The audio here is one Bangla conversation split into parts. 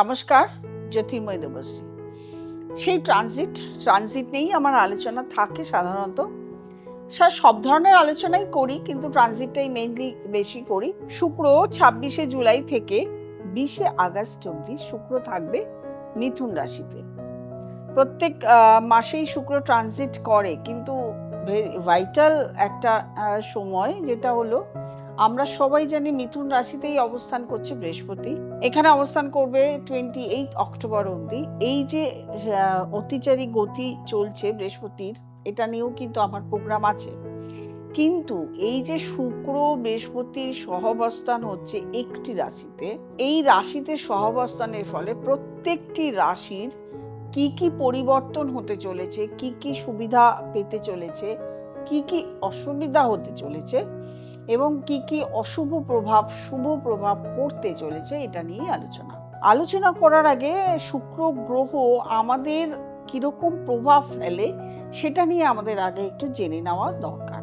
নমস্কার, জ্যোতির্ময় দেবশ্রী। সেই ট্রানজিট ট্রানজিট নিয়েই আমার আলোচনা থাকে সাধারণত। স্যার, সব ধরনের আলোচনাই করি, কিন্তু ট্রানজিটটাই মেইনলি বেশি করি। শুক্র ছাব্বিশে জুলাই থেকে বিশে আগস্ট অবধি শুক্র থাকবে মিথুন রাশিতে। প্রত্যেক মাসেই শুক্র ট্রানজিট করে, কিন্তু ভাইটাল একটা সময় যেটা হলো আমরা সবাই জানি মিথুন রাশিতেই অবস্থান করছে বৃহস্পতি। এখানে অবস্থান করবে টোয়েন্টি এইট অক্টোবর অবধি। এই যে অতিচারী গতি চলছে বৃহস্পতির, এটা নিয়েও কিন্তু আমার প্রোগ্রাম আছে। কিন্তু এই যে শুক্র বৃহস্পতির সহবস্থান হচ্ছে একটি রাশিতে, এই রাশিতে সহবস্থানের ফলে প্রত্যেকটি রাশির কি কি পরিবর্তন হতে চলেছে, কি কি সুবিধা পেতে চলেছে, কি কি অসুবিধা হতে চলেছে এবং কি কি অশুভ প্রভাব, শুভ প্রভাব পড়তে চলেছে এটা নিয়ে আলোচনা। আলোচনা করার আগে শুক্র গ্রহ আমাদের কীরকম প্রভাব ফেলে সেটা নিয়ে আমাদের আগে একটু জেনে নেওয়া দরকার।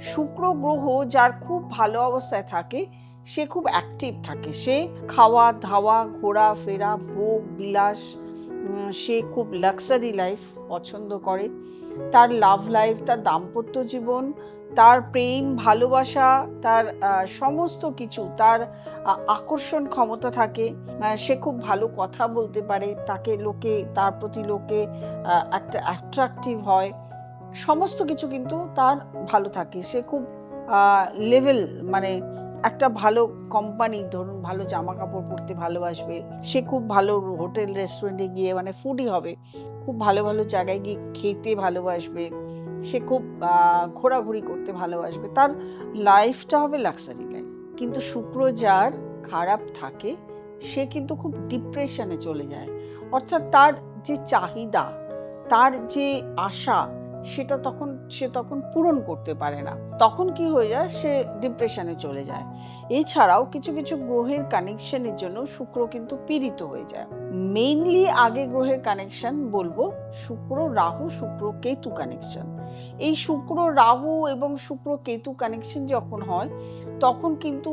শুক্র গ্রহ যার খুব ভালো অবস্থায় থাকে, সে খুব অ্যাক্টিভ থাকে। সে খাওয়া, ধাওয়া ঘোরা ফেরা ভোগ, বিলাস সে খুব লাক্সারি লাইফ পছন্দ করে। তার লাভ লাইফ তার দাম্পত্য জীবন তার প্রেম, ভালোবাসা, তার সমস্ত কিছু, তার আকর্ষণ ক্ষমতা থাকে। সে খুব ভালো কথা বলতে পারে, তাকে লোকে, তার প্রতি লোকে একটা অ্যাট্রাকটিভ হয়। সমস্ত কিছু কিন্তু তার ভালো থাকে। সে খুব লেভেল মানে একটা ভালো কোম্পানি ধরুন ভালো জামা কাপড় পরতে ভালোবাসবে। সে খুব ভালো হোটেল রেস্টুরেন্টে গিয়ে মানে ফুডই হবে। খুব ভালো ভালো জায়গায় গিয়ে খেতে ভালোবাসবে। সে খুব ঘোরাঘুরি করতে ভালোবাসবে। তার লাইফটা হবে লাক্সারি লাইফ কিন্তু শুক্র যার খারাপ থাকে, সে কিন্তু খুব ডিপ্রেশনে চলে যায়। অর্থাৎ তার যে চাহিদা, তার যে আশা, সেটা তখন, সে তখন পূরণ করতে পারে না। তখন কি হয়ে যায়? সে ডিপ্রেশনে চলে যায়। এছাড়াও কিছু কিছু গ্রহের কানেকশনের জন্য শুক্র কিন্তু পীড়িত হয়ে যায়। মেইনলি আগে গ্রহের কানেকশন বলব, শুক্র, রাহু, শুক্র, কেতু কানেকশন এই শুক্র, রাহু এবং শুক্র, কেতু কানেকশন যখন হয়, তখন কিন্তু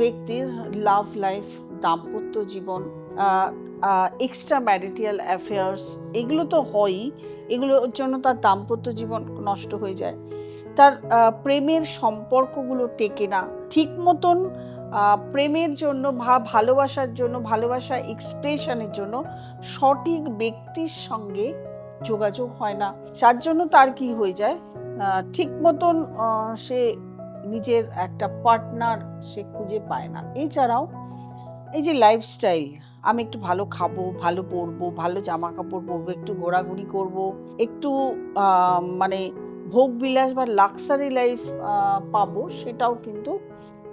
ব্যক্তির লাভ লাইফ দাম্পত্য জীবন এক্সট্রা ম্যারিটিয়াল অ্যাফেয়ার্স এগুলো তো হয়ই। এগুলোর জন্য তার দাম্পত্য জীবন নষ্ট হয়ে যায়। তার প্রেমের সম্পর্কগুলো টেকে না। ঠিক মতন প্রেমের জন্য বা ভালোবাসার জন্য, ভালোবাসা এক্সপ্রেশনের জন্য সঠিক ব্যক্তির সঙ্গে যোগাযোগ হয় না। যার জন্য তার কি হয়ে যায়? ঠিক মতন সে নিজের একটা পার্টনার সে খুঁজে পায় না। এছাড়াও এই যে লাইফস্টাইল আমি একটু ভালো খাব, ভালো পরবো, ভালো জামা কাপড় পরবো, একটু ঘোরাঘুরি করব, একটু মানে ভোগ বিলাস বা লাক্সারি লাইফ পাবো, সেটাও কিন্তু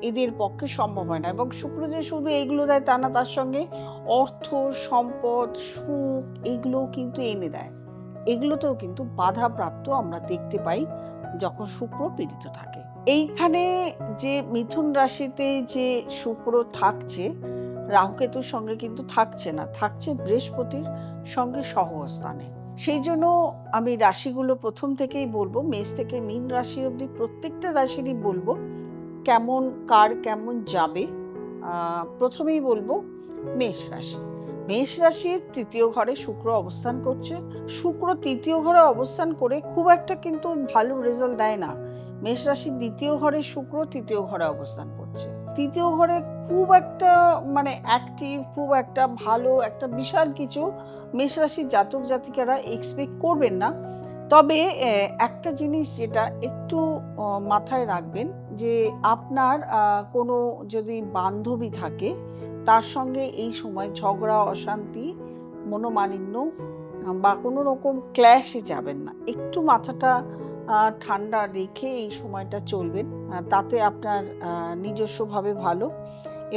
এদের পক্ষে সম্ভব হয় না এবং শুক্র যে শুধু এইগুলো দেয় তা না, তার সঙ্গে অর্থ, সম্পদ, সুখ এগুলোও কিন্তু এনে দেয়। এগুলোতেও কিন্তু বাধা প্রাপ্ত আমরা দেখতে পাই যখন শুক্র পীড়িত থাকে। এইখানে যে মিথুন রাশিতে যে শুক্র থাকছে, রাহুকেতুর সঙ্গে কিন্তু থাকছে না, থাকছে বৃহস্পতির সঙ্গে সহস্থানে সেই জন্য আমি রাশিগুলো প্রথম থেকেই বলব, মেষ থেকে মীন রাশি অবধি প্রত্যেকটা রাশিরই বলব কেমন, কার কেমন যাবে প্রথমেই বলব মেষ রাশি। মেষ রাশির তৃতীয় ঘরে শুক্র অবস্থান করছে। শুক্র তৃতীয় ঘরে অবস্থান করে খুব একটা কিন্তু ভালো রেজাল্ট দেয় না। মেষ রাশির দ্বিতীয় ঘরে শুক্র তৃতীয় ঘরে অবস্থান করছে। তৃতীয় ঘরে খুব একটা মানে অ্যাক্টিভ খুব একটা ভালো, একটা বিশাল কিছু মেষ রাশির জাতক জাতিকারা এক্সপেক্ট করবেন না। তবে একটা জিনিস যেটা একটু মাথায় রাখবেন যে আপনার কোনো যদি বান্ধবী থাকে, তার সঙ্গে এই সময় ঝগড়া, অশান্তি, মনোমালিন্য বা কোনো রকম ক্ল্যাশে যাবেন না। একটু মাথাটা ঠান্ডা রেখে এই সময়টা চলবেন তাতে আপনার নিজস্বভাবে ভালো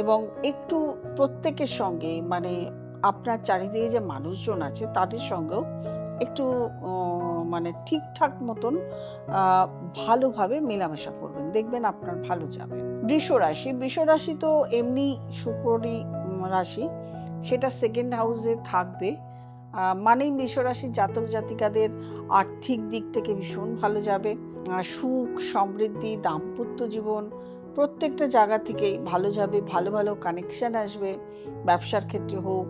এবং একটু প্রত্যেকের সঙ্গে মানে আপনার চারিদিকে যে মানুষজন আছে, তাদের সঙ্গেও একটু মানে ঠিকঠাক মতন ভালোভাবে মেলামেশা করবেন। দেখবেন আপনার ভালো যাবে। বৃষ রাশি বৃষ রাশি তো এমনি শুক্ররই রাশি, সেটা সেকেন্ড হাউসে থাকবে। মানেই রাশির জাতক জাতিকাদের আর্থিক দিক থেকে ভীষণ ভালো যাবে। সুখ, সমৃদ্ধি, দাম্পত্য জীবন, প্রত্যেকটা জায়গা থেকেই ভালো যাবে, ভালো ভালো কানেকশন আসবে। ব্যবসার ক্ষেত্রে হোক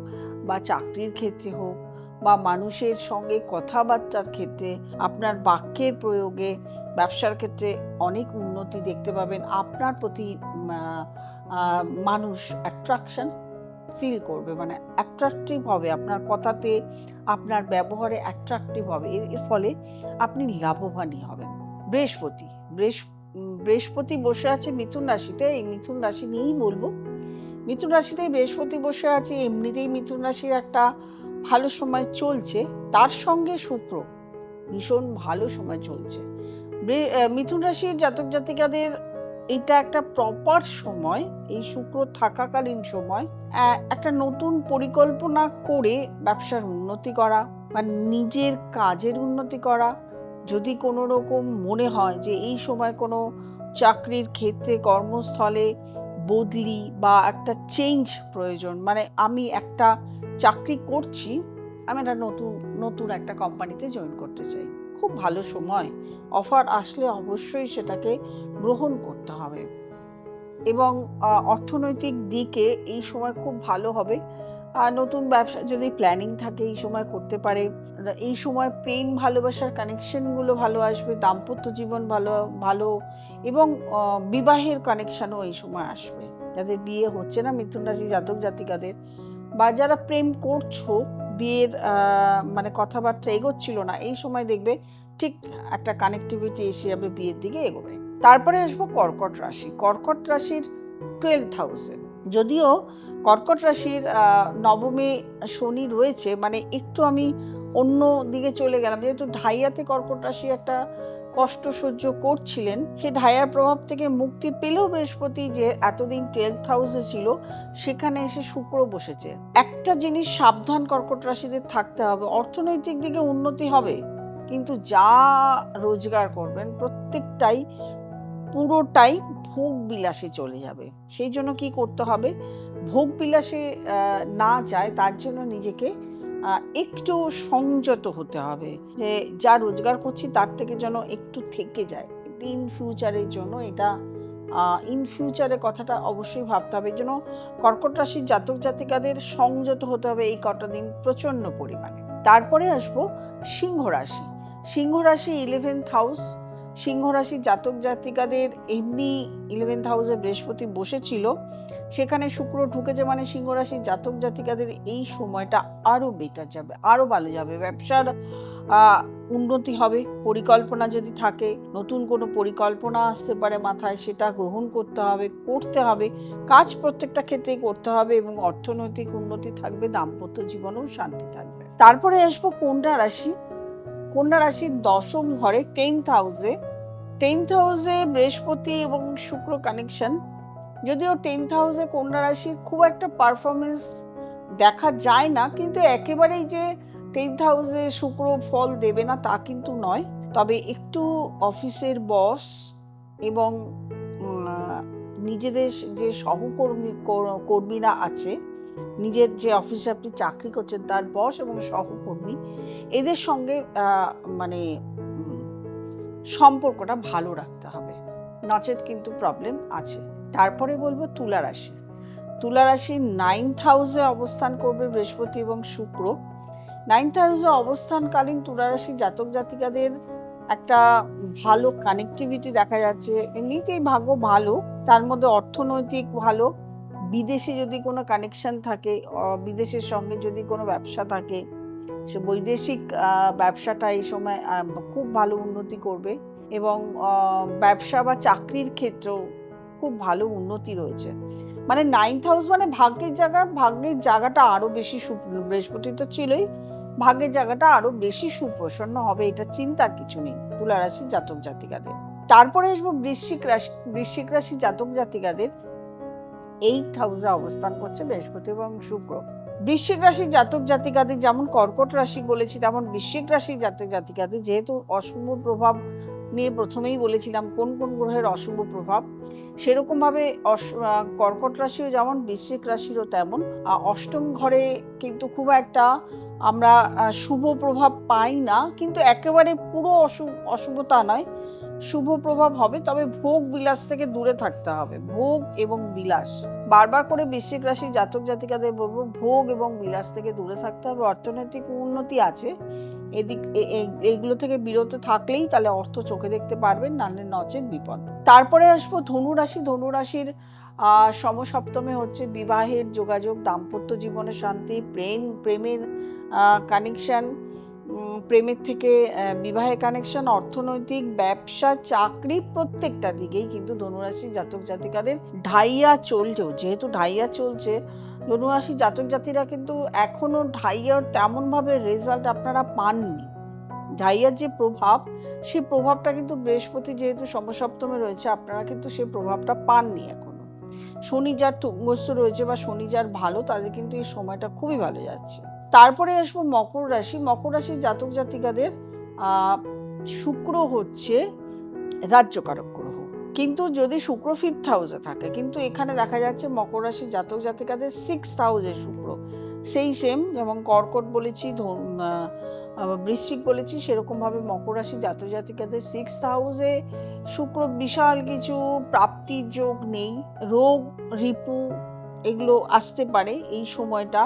বা চাকরির ক্ষেত্রে হোক। বা মানুষের সঙ্গে কথাবার্তার ক্ষেত্রে আপনার বাক্যের প্রয়োগে ব্যবসার ক্ষেত্রে অনেক উন্নতি দেখতে পাবেন। আপনার প্রতি মানুষ অ্যাট্রাকশন ফিল করবে। মানে অ্যাট্রাকটিভ হবে। আপনার কথাতে আপনার ব্যবহারে অ্যাট্রাকটিভ হবে। এর ফলে আপনি লাভবানই হবেন। বৃহস্পতি বৃহস্প বৃহস্পতি বসে আছে মিথুন রাশিতে। এই মিথুন রাশি নিয়েই বলব। মিথুন রাশিতেই বৃহস্পতি বসে আছে, এমনিতেই মিথুন রাশির একটা ভালো সময় চলছে, তার সঙ্গে শুক্র ভীষণ ভালো সময় চলছে। মিথুন রাশির জাতক জাতিকাদের এটা একটা প্রপার সময়, এই শুক্র থাকাকালীন সময় একটা নতুন পরিকল্পনা করে ব্যবসার উন্নতি করা বা নিজের কাজের উন্নতি করা। যদি কোনো রকম মনে হয় যে এই সময় কোনো চাকরির ক্ষেত্রে কর্মস্থলে বদলি বা একটা চেঞ্জ প্রয়োজন মানে আমি একটা চাকরি করছি, আমি একটা নতুন নতুন একটা কোম্পানিতে জয়েন করতে চাই। খুব ভালো সময়। অফার আসলে অবশ্যই সেটাকে গ্রহণ করতে হবে। এবং অর্থনৈতিক দিকে এই সময় খুব ভালো হবে। নতুন ব্যবসা, যদি প্ল্যানিং থাকে এই সময় করতে পারে। এই সময় প্রেম ভালোবাসার কানেকশনগুলো ভালো আসবে, দাম্পত্য জীবন ভালো ভালো এবং বিবাহের কানেকশানও এই সময় আসবে। যাদের বিয়ে হচ্ছে না মিথুন রাশি জাতক জাতিকাদের বা যারা প্রেম করছ, বিয়ের মানে কথাবার্তা এগোচ্ছিল না, এই সময় দেখবে ঠিক একটা কানেক্টিভিটি এসে যাবে বিয়ের দিকে এগোবে। তারপরে আসব কর্কট রাশি। কর্কট রাশির টুয়েলভ হাউসে যদিও কর্কট রাশির নবমে শনি রয়েছে মানে একটু আমি অন্য দিকে চলে গেলাম, যেহেতু ঢাইয়াতে কর্কট রাশি একটা কষ্ট সহ্য করছিলেন, সে ঢাইয়ার প্রভাব থেকে মুক্তি পেলেও বৃহস্পতি যে এতদিন টুয়েলভ হাউসে ছিল, সেখানে এসে শুক্র বসেছে। একটা জিনিস সাবধান কর্কট রাশিদের থাকতে হবে, অর্থনৈতিক দিকে উন্নতি হবে, কিন্তু যা রোজগার করবেন প্রত্যেকটাই পুরোটাই ভোগ বিলাসে চলে যাবে। সেই জন্য কি করতে হবে? ভোগ বিলাসে না যায়, তার জন্য নিজেকে একটু সংযত হতে হবে যে যা রোজগার করছি তার থেকে যেন একটু থেকে যায়। ইন ফিউচারের জন্য এটা ইন ফিউচারে কথাটা অবশ্যই ভাবতে হবে জন্য কর্কট রাশির জাতক জাতিকাদের সংযত হতে হবে এই কটা দিন প্রচণ্ড পরিমাণে। তারপরে আসব সিংহ রাশি। সিংহ রাশি ইলেভেন্থ হাউস সিংহ রাশির জাতক জাতিকাদের এমনি ইলেভেন্থ হাউসে বৃহস্পতি বসেছিল। সেখানে শুক্র ঢুকেছে মানে সিংহ রাশির জাতক জাতিকাদের এই সময়টা আরও বেটার যাবে আরও ভালো যাবে। ব্যবসার উন্নতি হবে, পরিকল্পনা যদি থাকে, নতুন কোনো পরিকল্পনা আসতে পারে মাথায়, সেটা গ্রহণ করতে হবে করতে হবে, কাজ প্রত্যেকটা ক্ষেত্রেই করতে হবে এবং অর্থনৈতিক উন্নতি থাকবে, দাম্পত্য জীবনেও শান্তি থাকবে। তারপরে আসব কন্যা রাশি। কন্যা রাশির দশম ঘরে টেন্থ হাউসে টেন্থ হাউসে বৃহস্পতি এবং শুক্র কানেকশন যদিও টেন্থ হাউসে কন্যা রাশির খুব একটা পারফরমেন্স দেখা যায় না, কিন্তু একেবারেই যে টেন্থ হাউসে শুক্র ফল দেবে না তা কিন্তু নয়। তবে একটু অফিসের বস এবং নিজেদের যে সহকর্মী কর- কর্মীরা আছে, নিজের যে অফিসে আপনি চাকরি করছেন তার বস এবং সহকর্মী, এদের সঙ্গে মানে সম্পর্কটা ভালো রাখতে হবে। নচেত কিন্তু প্রবলেম আছে। তারপরে বলব তুলা রাশি। তুলা রাশি নাইন্থ হাউসে অবস্থান করবে বৃহস্পতি এবং শুক্র। নাইন্থ হাউসে অবস্থানকালীন তুলা রাশি জাতক জাতিকাদের একটা ভালো কানেক্টিভিটি দেখা যাচ্ছে। এমনিতেই ভাগ্য ভালো, তার মধ্যে অর্থনৈতিক ভালো, বিদেশে যদি কোনো কানেকশন থাকে বিদেশের সঙ্গে যদি কোনো ব্যবসা থাকে, সে বৈদেশিক ব্যবসাটা এই সময় খুব ভালো উন্নতি করবে এবং ব্যবসা বা চাকরির ক্ষেত্রেও খুব ভালো উন্নতি রয়েছে। মানে নাইন্থ হাউস মানে ভাগ্যের জায়গা, ভাগ্যের জায়গাটা আরও বেশি বৃহস্পতি তো ছিলই, ভাগ্যের জায়গাটা আরও বেশি সুপ্রসন্ন হবে এটা চিন্তার কিছু নেই তুলা রাশি জাতক জাতিকাদের। তারপরে আসব বৃশ্চিক রাশি বৃশ্চিক রাশি জাতক জাতিকাদের। এইট হাউসে অবস্থান করছে বৃহস্পতি এবং শুক্র। বৃশ্চিক রাশির জাতক জাতিকাদের যেমন কর্কট রাশি বলেছি, তেমন বৃশ্চিক রাশির জাতক জাতিকাদের যেহেতু অশুভ প্রভাব নিয়ে প্রথমেই বলেছিলাম কোন কোন গ্রহের অশুভ প্রভাব। সেরকমভাবে কর্কট রাশিও যেমন, বৃশ্চিক রাশিরও তেমন। অষ্টম ঘরে কিন্তু খুব একটা আমরা শুভ প্রভাব পাই না, কিন্তু একেবারে পুরো অশুভ অশুভতা নয়, শুভ প্রভাব হবে। তবে ভোগ বিলাস থেকে দূরে থাকতে হবে। ভোগ এবং বিলাস। বারবার করে বৃশ্চিক রাশি জাতক জাতিকাদের বলব ভোগ এবং বিলাস থেকে দূরে থাকতে হবে। অর্থনৈতিক উন্নতি আছে। এদিক এইগুলো থেকে বিরত থাকলেই তাহলে অর্থ চোখে দেখতে পারবেন নাহলে নচেত বিপদ। তারপরে আসব ধনু রাশি। ধনু রাশির আহ, সমসপ্তমে হচ্ছে বিবাহের যোগাযোগ দাম্পত্য জীবনে শান্তি প্রেম প্রেমের কানেকশন প্রেমের থেকে আহ, বিবাহের কানেকশন অর্থনৈতিক ব্যবসা চাকরি প্রত্যেকটা দিকেই কিন্তু ধনুরাশি জাতক জাতিকাদের ঢাইয়া চলছেও যেহেতু ঢাইয়া চলছে ধনুরাশি জাতক জাতিরা কিন্তু এখনও ঢাইয়ার তেমনভাবে রেজাল্ট আপনারা পাননি। ঢাইয়ার যে প্রভাব সেই প্রভাবটা কিন্তু বৃহস্পতি যেহেতু সমসপ্তমে রয়েছে আপনারা কিন্তু সেই প্রভাবটা পাননি এখনও। শনি যার তুঙ্গস্থ রয়েছে বা শনি যার ভালো তাদের কিন্তু এই সময়টা খুবই ভালো যাচ্ছে। তারপরে আসব মকর রাশি। মকর রাশির জাতক জাতিকাদের শুক্র হচ্ছে রাজ্যকারক গ্রহ। কিন্তু যদি শুক্র ফিফথ হাউসে থাকে, কিন্তু এখানে দেখা যাচ্ছে মকর রাশির জাতক জাতিকাদের সিক্স হাউসে শুক্র। সেই সেম যেমন কর্কট বলেছি বৃশ্চিক বলেছি, সেরকমভাবে মকর রাশি জাতক জাতিকাদের সিক্স হাউসে শুক্র বিশাল কিছু প্রাপ্তির যোগ নেই। রোগ, রিপু, এগুলো আসতে পারে এই সময়টা।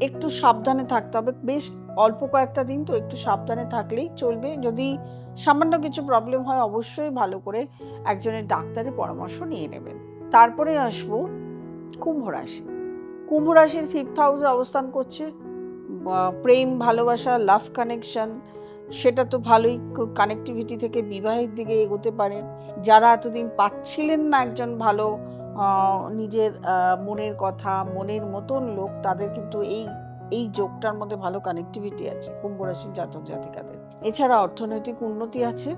একটু সাবধানে থাকতে হবে। বেশ অল্প কয়েকটা দিন তো একটু সাবধানে থাকলেই চলবে। যদি সামান্য কিছু প্রবলেম হয়, অবশ্যই ভালো করে একজনের ডাক্তারের পরামর্শ নিয়ে নেবেন। তারপরে আসব কুম্ভ রাশি। কুম্ভ রাশির ফিফথ হাউসে অবস্থান করছে। প্রেম, ভালোবাসা লাভ কানেকশন সেটা তো ভালোই। কানেক্টিভিটি থেকে বিবাহের দিকে এগোতে পারে। যারা এতদিন পাচ্ছিলেন না একজন ভালো নিজের মনের কথা, মনের মতন লোক, তাদের কিন্তু এই এই যোগটার মধ্যে ভালো কানেক্টিভিটি আছে কুম্ভ রাশির জাতক জাতিকাদের। এছাড়া অর্থনৈতিক উন্নতি আছে।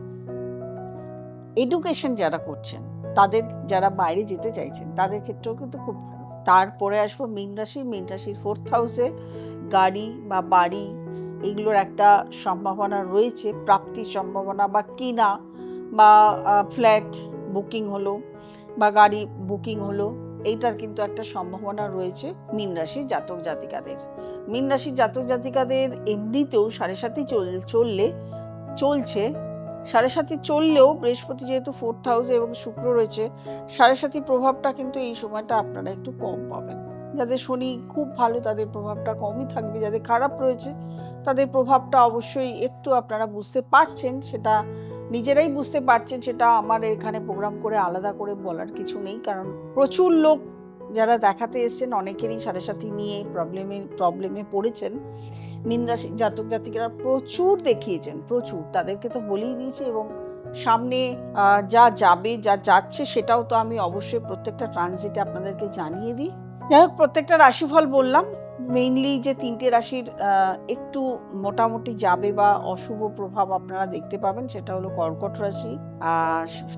এডুকেশন যারা করছেন, তাদের যারা বাইরে যেতে চাইছেন, তাদের ক্ষেত্রেও কিন্তু খুব ভালো। তারপরে আসব মীন রাশি, মীন রাশির ফোর্থ হাউসে গাড়ি বা বাড়ি, এগুলোর একটা সম্ভাবনা রয়েছে, প্রাপ্তির সম্ভাবনা বা কিনা বা ফ্ল্যাট বুকিং হলো। বা গাড়ি বুকিং হলো, এইটার কিন্তু একটা সম্ভাবনা রয়েছে মীন রাশির জাতক জাতিকাদের। মীন রাশির জাতক জাতিকাদের এমনিতেও সাড়ে সাথে চল, চললে, চলছে। সাড়ে সাথে চললেও বৃহস্পতি যেহেতু ফোর্থ হাউসে এবং শুক্র রয়েছে, সাড়ে সাথী প্রভাবটা কিন্তু এই সময়টা আপনারা একটু কম পাবেন। যাদের শনি খুব ভালো তাদের প্রভাবটা কমই থাকবে, যাদের খারাপ রয়েছে তাদের প্রভাবটা অবশ্যই একটু আপনারা বুঝতে পারছেন, সেটা নিজেরাই বুঝতে পারছেন সেটা আমার এখানে প্রোগ্রাম করে আলাদা করে বলার কিছু নেই, কারণ প্রচুর লোক যারা দেখাতে এসেছেন অনেকেরই সাড়ে সাথী নিয়ে প্রবলেমে প্রবলেমে পড়েছেন। রাশি জাতক জাতিকারা প্রচুর দেখিয়েছেন, প্রচুর। তাদেরকে তো বলেই দিয়েছি এবং সামনে যা যাবে, যা যাচ্ছে সেটাও তো আমি অবশ্যই প্রত্যেকটা ট্রানজিটে আপনাদেরকে জানিয়ে দিই। যাই হোক, প্রত্যেকটা রাশিফল বললাম। মেইনলি যে তিনটে রাশির একটু মোটামুটি যাবে বা অশুভ প্রভাব আপনারা দেখতে পাবেন, সেটা হলো কর্কট রাশি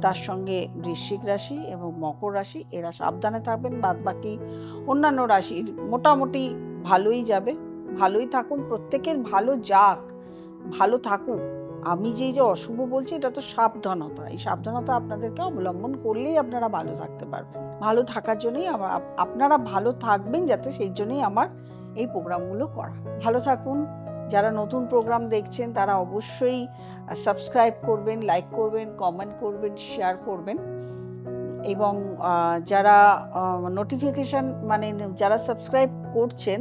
তার সঙ্গে বৃশ্চিক রাশি এবং মকর রাশি, এরা সাবধানে থাকবেন বাদ বাকি অন্যান্য রাশির মোটামুটি ভালোই যাবে, ভালোই থাকুন, প্রত্যেকের ভালো যাক, ভালো থাকুক। আমি যেই যে অশুভ বলছি, এটা তো সাবধানতা, এই সাবধানতা আপনাদেরকে অবলম্বন করলেই আপনারা ভালো থাকতে পারবেন। ভালো থাকার জন্যই আমার আপনারা ভালো থাকবেন যাতে সেই জন্যই আমার এই প্রোগ্রামগুলো করা। ভালো থাকুন। যারা নতুন প্রোগ্রাম দেখছেন, তারা অবশ্যই সাবস্ক্রাইব করবেন লাইক করবেন কমেন্ট করবেন শেয়ার করবেন। এবং যারা নোটিফিকেশান মানে যারা সাবস্ক্রাইব করছেন,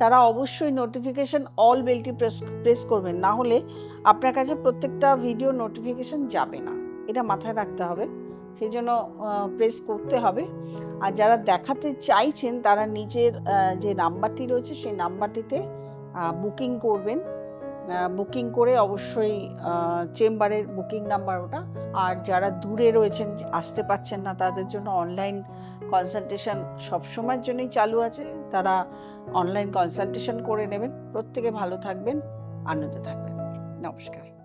তারা অবশ্যই নোটিফিকেশান অল বেলটি প্রেস প্রেস করবেন। না হলে আপনার কাছে প্রত্যেকটা ভিডিও নোটিফিকেশান যাবে না। এটা মাথায় রাখতে হবে। সেই জন্য প্রেস করতে হবে। আর যারা দেখাতে চাইছেন, তারা নিজের যে নাম্বারটি রয়েছে, সেই নাম্বারটিতে বুকিং করবেন। বুকিং করে অবশ্যই চেম্বারের বুকিং নাম্বার ওটা। আর যারা দূরে রয়েছেন, আসতে পাচ্ছেন না, তাদের জন্য অনলাইন কনসালটেশন সবসময়ের জন্যই চালু আছে। তারা অনলাইন কনসালটেশন করে নেবেন। প্রত্যেকে ভালো থাকবেন, আনন্দে থাকবেন। নমস্কার।